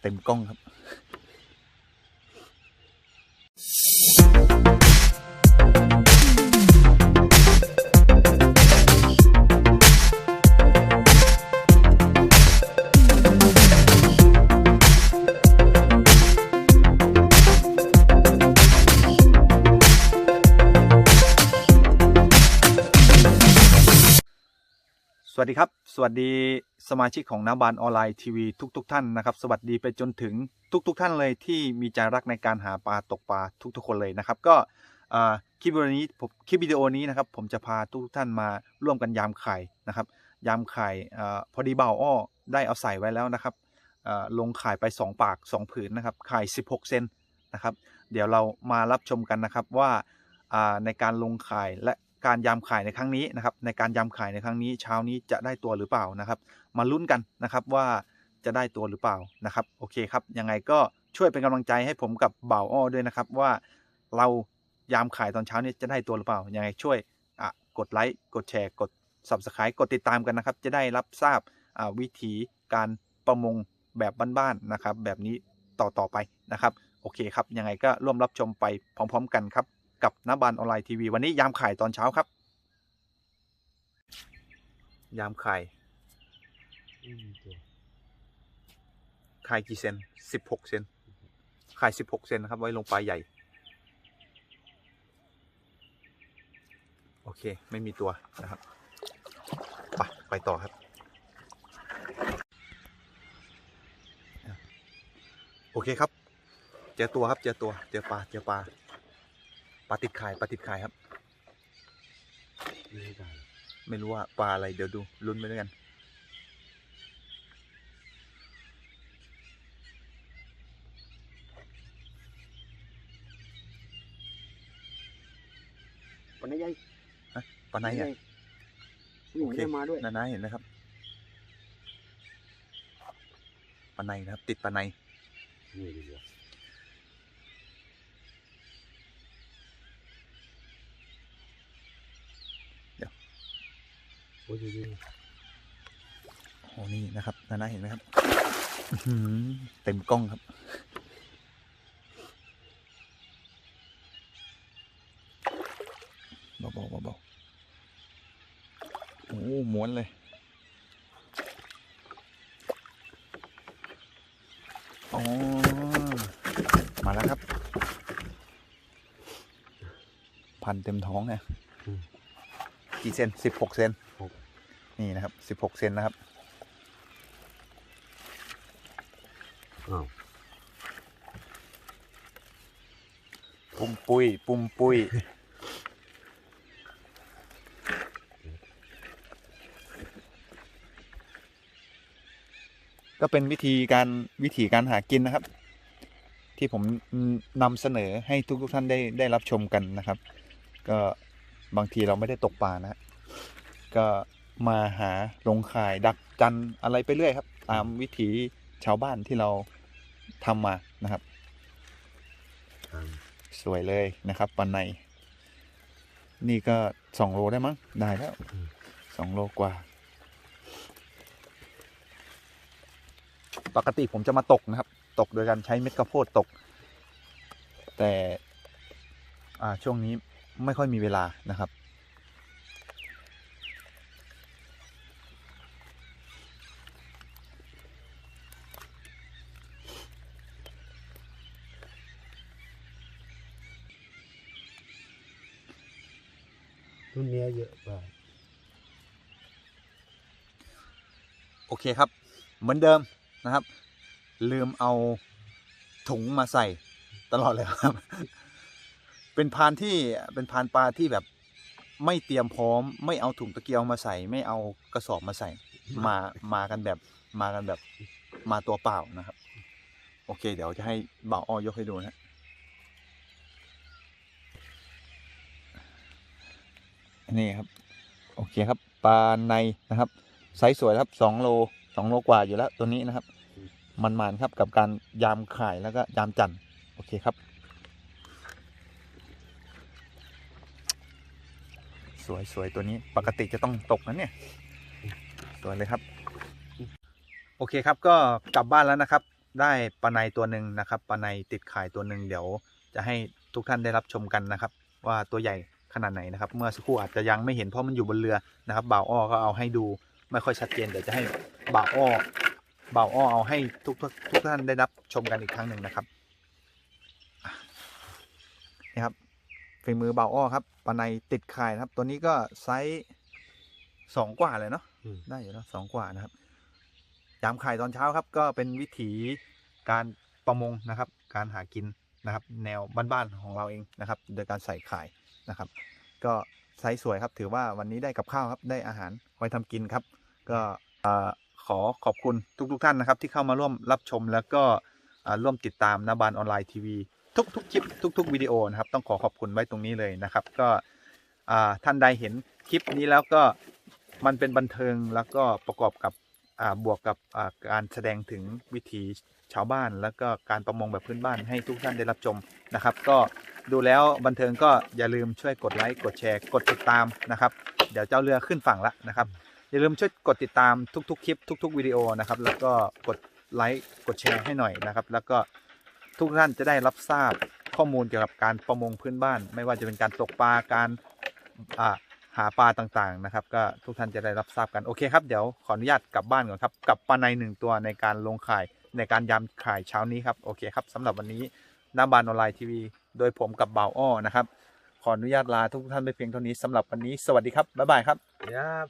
เต็มกล้องครับ สวัสดีครับ สวัสดีสมาชิกของน้าบานออนไลน์ทีวีทุกๆทท่านนะครับ สวัสดีไปจนถึงทุก ๆทท่านเลยที่มีใจรักในการหาปลาตกปลาทุกๆ คนเลยนะครับ ก็คลิปวิดีโอนี้ผมคลิปวิดีโอนี้นะครับผมจะพาทุกๆท่านมาร่วมกันยามไข่นะครับยามไข่พอดีเบาอ้อได้เอาใส่ไว้แล้วนะครับลงข่ายไป 2 ปาก 2 ผืนนะครับไข่16 เซนนะครับ เดี๋ยวเรามารับชมกันนะครับว่าอ่าในการลงข่ายและ การยามขายในครั้งนี้นะครับ ในการยามขายในครั้งนี้เช้านี้จะได้ตัวหรือเปล่านะครับ มาลุ้นกันนะครับว่าจะได้ตัวหรือเปล่านะครับ โอเคครับ ยังไงก็ช่วยเป็นกำลังใจให้ผมกับเบ่าอ้อด้วยนะครับว่าเรายามขายตอนเช้านี้จะได้ตัวหรือเปล่า ยังไงช่วยกดไลค์กดแชร์กด subscribe กดติดตามกันนะครับ จะได้รับทราบวิธีการประมงแบบบ้านๆนะครับ แบบนี้ต่อต่อไปนะครับ โอเคครับ ยังไงก็ร่วมรับชมไปพร้อม ๆ กันครับ กับนบานออนไลน์ทีวีวันนี้ยามไขายตอนเช้าครับ ยามไม่มีตัวขายกี่เซนสิบหกเซนไขายสิบหกเซนนะครับ ไว้ลงปลาใหญ่ โอเค ไม่มีตัวนะครับ ไปไปต่อครับ โอเคครับ เจอตัวครับ เจอตัว เจอปลา เจอปลา ปลาติดข่ายปลาติดข่ายครับ ไม่ได้ไม่รู้ว่าปลาอะไรเดี๋ยวดูลุ้นไปด้วยกัน ปนได้ยังปลาไหนอะหนูโอเคได้มาด้วยนานาเห็นไหมครับปลาในนะครับ ติดปลาในนี่ดีกว่า เดี๋ยว โอ้ยดีโอ้นี่นะครับนานาเห็นไหมครับอื้อหือเต็มกล้องครับ เบาๆเบาๆโอ้ม้วนเลยอ๋อมาแล้วครับ พันเต็มท้องเนี่ย กี่เซนสิบหกเซนนี่นะครับสิบหกเซนนะครับอ้าวปุ้มปุ้ยปุ้มปุ้ยก็เป็นวิธีการวิธีการหากินนะครับ ที่ผมนำเสนอให้ทุกทุกๆท่านได้ได้รับชมกันนะครับ ก็ บางทีเราไม่ได้ตกปลานะก็มาหาลงข่ายดักจันอะไรไปเรื่อยครับตามวิถีชาวบ้านที่เราทำมานะครับ สวยเลยนะครับปันใน นี่ก็สองโลได้มั้งได้แล้วสองโลกว่า ปกติผมจะมาตกนะครับ ตกโดยการใช้เม็ดข้าวโพดตก แต่ช่วงนี้ ไม่ค่อยมีเวลานะครับ รุ่นเนี้ยเยอะกว่า โอเคครับ เหมือนเดิมนะครับ ลืมเอาถุงมาใส่ตลอดเลยครับ เป็นพานที่เป็นพานปลาที่แบบไม่เตรียมพร้อม ไม่เอาถุงตะเกียงมาใส่ ไม่เอากระสอบมาใส่ มามากันแบบมากันแบบมาตัวเปล่านะครับ โอเค เดี๋ยวจะให้บ่าวอ้อยกให้ดูนะนี่ครับ โอเคครับปลาในนะครับไซส์สวยครับสองโลสองโลกว่าอยู่แล้วตัวนี้นะครับ มันมันๆครับกับการยามข่ายแล้วก็ยามจันทร์โอเคครับ สวยสวยตัวนี้ปกติจะต้องตกนะเนี่ย สวยเลยครับ โอเคครับก็กลับบ้านแล้วนะครับ ได้ปลาในตัวหนึ่งนะครับปลาในติดข่ายตัวหนึ่งเดี๋ยวจะให้ทุกท่านได้รับชมกันนะครับ ว่าตัวใหญ่ขนาดไหนนะครับ เมื่อสักครู่อาจจะยังไม่เห็นเพราะมันอยู่บนเรือนะครับบ่าวอ้อก็เอาให้ดูไม่ค่อยชัดเจนเดี๋ยวจะให้บ่าวอ้อบ่าวอ้อเอาให้ทุกทุกทุกท่านได้รับชมกันอีกครั้งหนึ่งนะครับอะนี่ครับ ฝีมือบ่าวอ้อครับปลาในติดข่ายนะครับ ตัวนี้ก็ไซส์สองกว่าเลยเนาะอืม ได้อยู่แล้วสองกว่านะครับยามขายตอนเช้าครับ ก็เป็นวิถีการประมงนะครับ การหากินนะครับ แนวบ้านๆของเราเองนะครับ โดยการใส่ข่ายนะครับ ก็ไซส์สวยครับ ถือว่าวันนี้ได้กับข้าวครับ ได้อาหารไว้ทำกินครับ ก็เอ่อขอขอบคุณทุกๆท่านนะครับ ที่เข้ามาร่วมรับชมแล้วก็เอ่อร่วมติดตามนาบานออนไลน์ทีวี ทุกๆคลิปทุก ๆ วิดีโอนะครับ ต้องขอขอบคุณไว้ตรงนี้เลยนะครับ ก็ท่านใดเห็นคลิปนี้แล้วก็มันเป็นบันเทิงแล้วก็ประกอบกับบวกกับการแสดงถึงวิถีชาวบ้าน แล้วก็การประมงแบบพื้นบ้านให้ทุกท่านได้รับชมนะครับ ก็ดูแล้วบันเทิงก็อย่าลืมช่วยกดไลค์กดแชร์กดติดตามนะครับ เดี๋ยวเจ้าเรือขึ้นฝั่งละนะครับ อย่าลืมช่วยกดติดตามทุกๆ คลิปทุก ๆ วิดีโอนะครับ แล้วก็กดไลค์กดแชร์ให้หน่อยนะครับ แล้วก็ ทุกท่านจะได้รับทราบข้อมูลเกี่ยวกับการประมงพื้นบ้าน ไม่ว่าจะเป็นการตกปลาการหาปลาต่างๆนะครับ ก็ทุกท่านจะได้รับทราบกันโอเคครับเดี๋ยวขออนุญาตกลับบ้านก่อนครับกับปลาในหนึ่งตัวในการลงข่ายในการยำข่ายเช้านี้ครับโอเคครับสำหรับวันนี้หน้าบานออนไลน์ทีวี โดยผมกับบ่าวอ้อนะครับ ขออนุญาตลาทุกท่านไปเพียงเท่านี้สำหรับวันนี้สวัสดีครับบ๊ายบายครับครับ